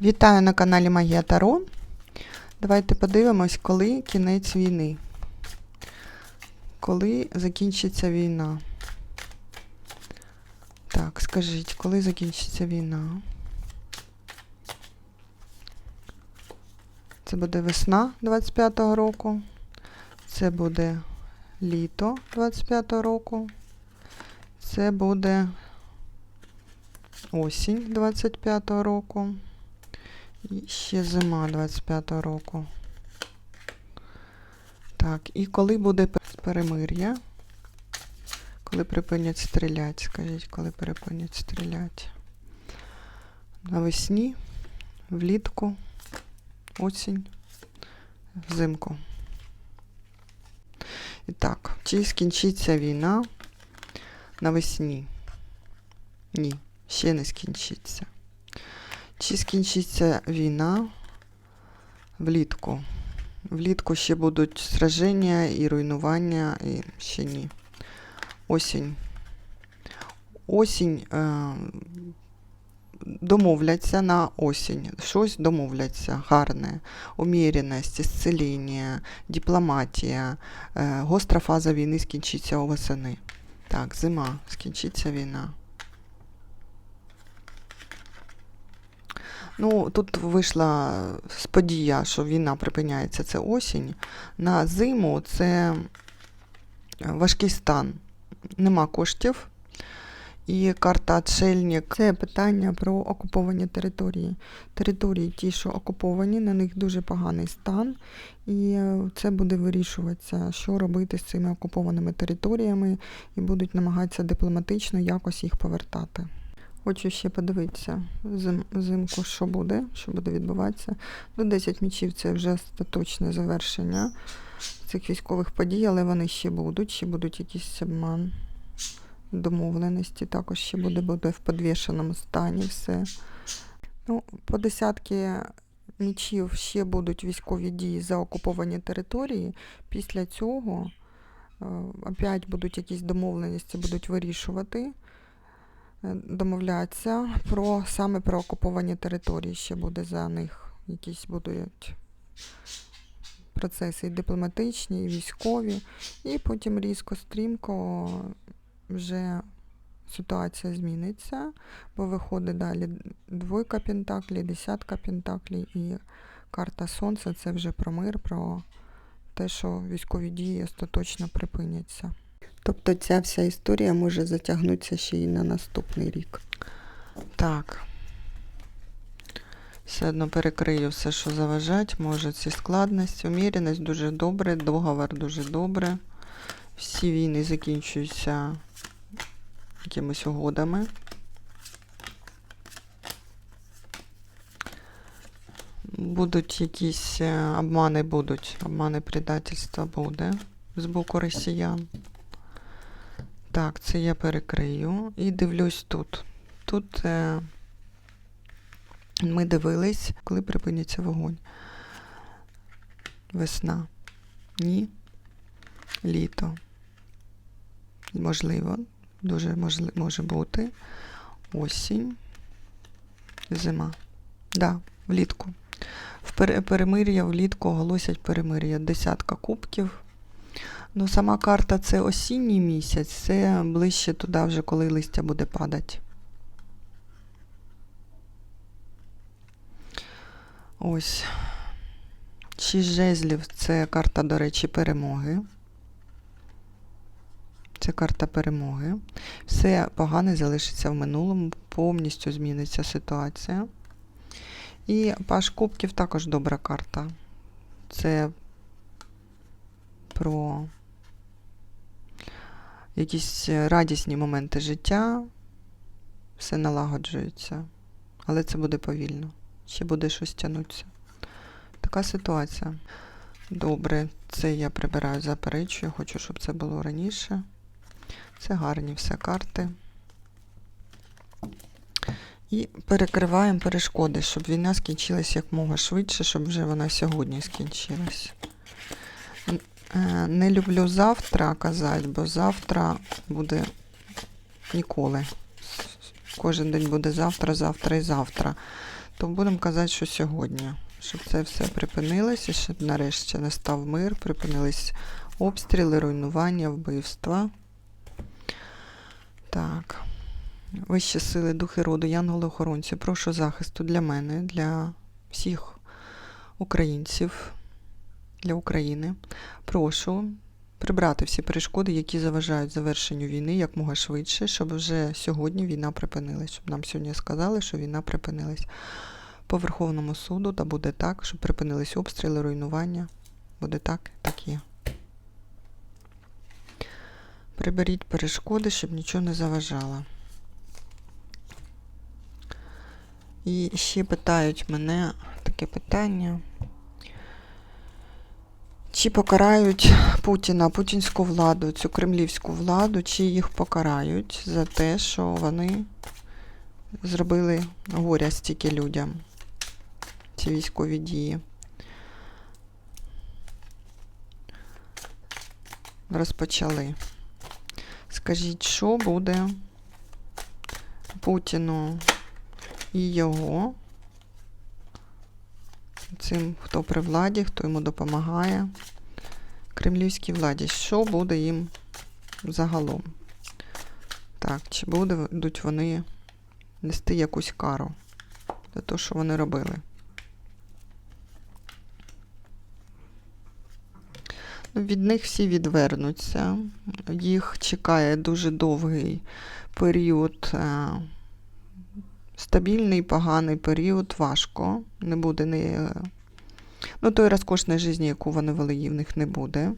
Вітаю на каналі Магія Таро. Давайте подивимось, коли кінець війни. Коли закінчиться війна. Так, скажіть, коли закінчиться війна? Це буде весна 25-го року. Це буде літо 25-го року. Це буде осінь 25-го року. Ще зима 25-го року. Так, і коли буде перемир'я? Коли припинять стріляти? Скажіть, коли припинять стріляти? Навесні, влітку, осінь, взимку. І так, чи скінчиться війна навесні? Ні, ще не скінчиться. Чи скінчиться війна влітку? Влітку ще будуть сраження і руйнування, і ще ні. Осінь. Осінь е, домовляться на осінь. Щось домовляться гарне. Уміряність, ісцеління, дипломатія. Е, гостра фаза війни скінчиться восени. Так, зима, скінчиться війна. Ну, тут вийшла подія, що війна припиняється, це осінь. На зиму це важкий стан. Нема коштів. І карта Отшельник – це питання про окуповані території. Території ті, що окуповані, на них дуже поганий стан. І е, це буде вирішуватися, що робити з цими окупованими територіями, і будуть намагатися дипломатично якось їх повертати. Хочу ще подивитися зим, зимку, що буде, що буде відбуватися. До 10 мічів це вже остаточне завершення цих військових подій, але вони ще будуть, ще будуть якісь обман, домовленості. Також ще буде, буде в підвішеному стані все. Ну, по десятки мічів ще будуть військові дії за окуповані території. Після цього е, опять будуть якісь домовленості, будуть вирішувати е, домовлятися про саме про окуповані території. Ще буде за них якісь будуть процеси і дипломатичні, і військові, і потім різко стрімко вже ситуація зміниться, бо виходить далі двойка пентаклей, десятка пентаклей і карта сонця це вже про мир, про те, що військові дії остаточно припиняться. Тобто ця вся історія може затягнутися ще й на наступний рік. Так. Все одно перекрию все, що заважать, може ці складності. Уміреність дуже добре, договор дуже добре. Всі війни закінчуються якимись угодами. Будуть якісь е, обмани будуть, обмани предательства буде з боку росіян. Так, це я перекрию і дивлюсь тут. Тут е, ми дивились, коли припиниться вогонь. Весна. Ні. Літо. Можливо, дуже можли, може бути. Осінь. Зима. Да, влітку. В пере- перемир'я влітку оголосять перемир'я. Десятка кубків. Ну, сама карта це осінній місяць, це ближче туди вже, коли листя буде падати. Ось. Шість жезлів це карта, до речі, перемоги. Це карта перемоги. Все погане залишиться в минулому, повністю зміниться ситуація. І Паш Кубків також добра карта. Це про якісь радісні моменти життя. Все налагоджується. Але це буде повільно. Ще буде щось тягнутися. Така ситуація. Добре, це я прибираю заперечую. Хочу, щоб це було раніше. Це гарні все карти. І перекриваємо перешкоди, щоб війна скінчилась якмога швидше, щоб вже вона сьогодні скінчилась. Е, Не люблю завтра казати, бо завтра буде ніколи. Кожен день буде завтра, завтра і завтра. то будемо казати, що сьогодні. Щоб це все припинилося, щоб нарешті настав мир, припинились обстріли, руйнування, вбивства. Так. Вищі сили, духи роду, янголи-охоронці, прошу захисту для мене, для всіх українців, для України. Прошу прибрати всі перешкоди, які заважають завершенню війни якмога швидше, щоб вже сьогодні війна припинилась. Щоб нам сьогодні сказали, що війна припинилась. По Верховному суду, та буде так, щоб припинились обстріли, руйнування. Буде так, так є. Приберіть перешкоди, щоб нічого не заважало. І ще питають мене таке питання. Чи покарають Путіна, путінську владу, цю кремлівську владу, чи їх покарають за те, що вони зробили горя стільки людям, ці військові дії. Розпочали. Скажіть, що буде Путіну і його, цим, хто при владі, хто йому допомагає, кремлівській владі, що буде їм загалом? Так, чи будуть вони нести якусь кару за те, що вони робили? Ну, Від них всі відвернуться. Їх чекає дуже довгий період. е, Стабільний, поганий період, важко. Не буде не. Ну, той розкошної житті, яку вони вели, її в них не буде.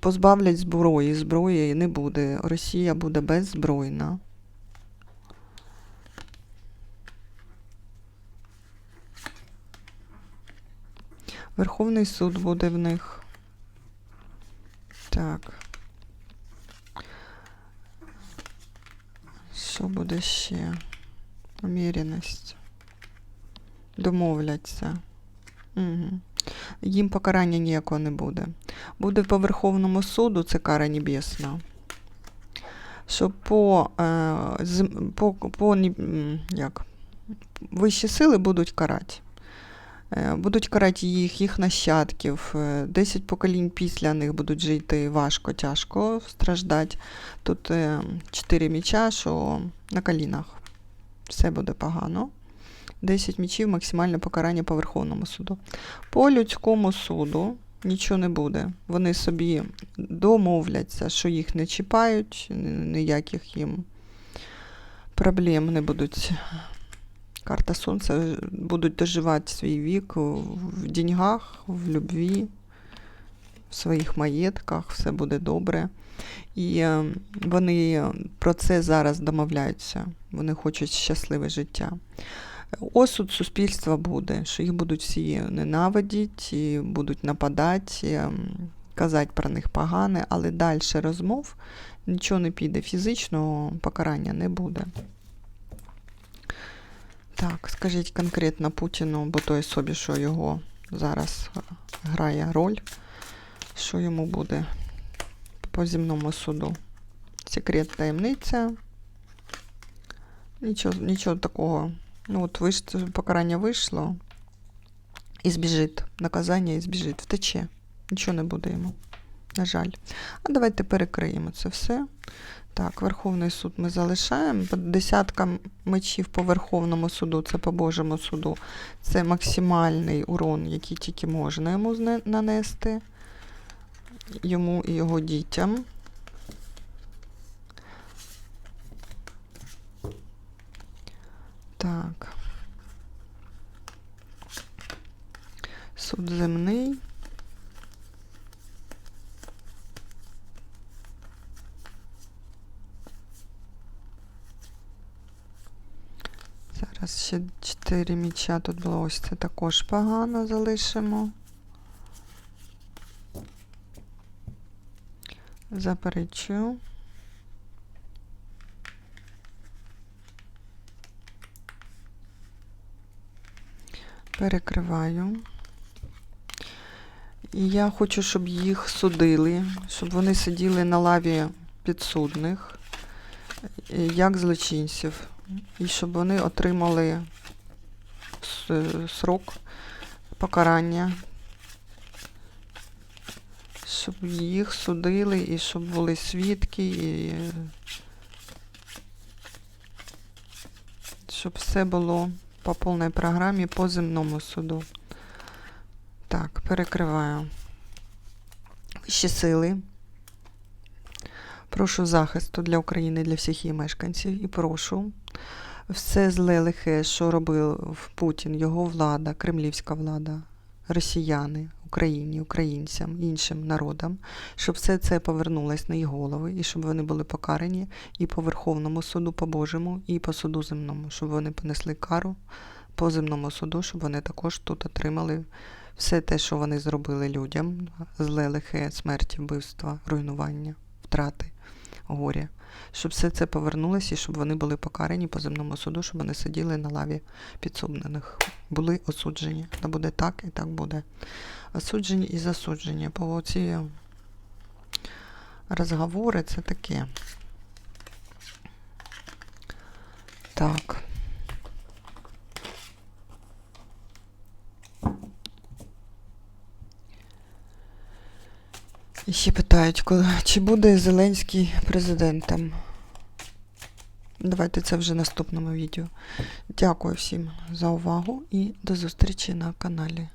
Позбавлять зброї, зброї не буде. Росія буде беззбройна. Верховний суд буде в них. Так. Що буде ще? Уміреність. Домовляться. Угу. Їм покарання ніякого не буде. Буде по Верховному суду, це кара небесна. Що по, е, по, по як? вищі сили будуть карати. Е, Будуть карати їх, їх нащадків. Е, 10 поколінь після них будуть жити важко, тяжко страждати. Тут е, 4 міча, що на колінах. Все буде погано. 10 мічів максимальне покарання по Верховному суду. По людському суду нічого не буде. Вони собі домовляться, що їх не чіпають, ніяких їм проблем не будуть. Карта Сонця будуть доживати свій вік в деньгах, в любві, в своїх маєтках, все буде добре. І е, вони про це зараз домовляються. Вони хочуть щасливе життя. Осуд суспільства буде, що їх будуть всі ненавидіти, і будуть нападати, ем, казати про них погане, але далі розмов нічого не піде. Фізичного покарання не буде. Так, скажіть конкретно Путіну, бо той собі, що його зараз е, грає роль, що йому буде по земному суду. Секрет таємниця. Нічого, нічого такого. Ну, от виш, покарання вийшло. І збіжить. Наказання і збіжить. Втече. Нічого не буде йому. На жаль. А давайте перекриємо це все. Так, Верховний суд ми залишаємо. Десятка мечів по Верховному суду, це по Божому суду. Це максимальний урон, який тільки можна йому нанести. Йому і його дітям. Так. Суд земний. Зараз ще 4 міча тут було. Ось це також погано залишимо. Заперечую. Перекриваю. І я хочу, щоб їх судили, щоб вони сиділи на лаві підсудних, е, як злочинців. і щоб вони отримали срок покарання, щоб їх судили і щоб були свідки, і е, щоб все було по повній програмі по земному суду. Так, перекриваю. Вищі сили. Прошу захисту для України, для всіх її мешканців і прошу все зле лихе, що робив Путін, його влада, кремлівська влада, росіяни, Україні, українцям, іншим народам, щоб все це повернулось на їх голови, і щоб вони були покарані і по Верховному суду, по Божому, і по суду земному, щоб вони понесли кару по земному суду, щоб вони також тут отримали все те, що вони зробили людям, зле лихе, смерті, вбивства, руйнування, втрати, горя. Щоб все це повернулося і щоб вони були покарані по земному суду, щоб вони сиділи на лаві підсуднених, були осуджені. Та буде так і так буде. Осуджені і засуджені. Бо ці розговори це таке. Так. І ще питають, коли, чи буде Зеленський президентом. Давайте це вже в наступному відео. Дякую всім за увагу і до зустрічі на каналі.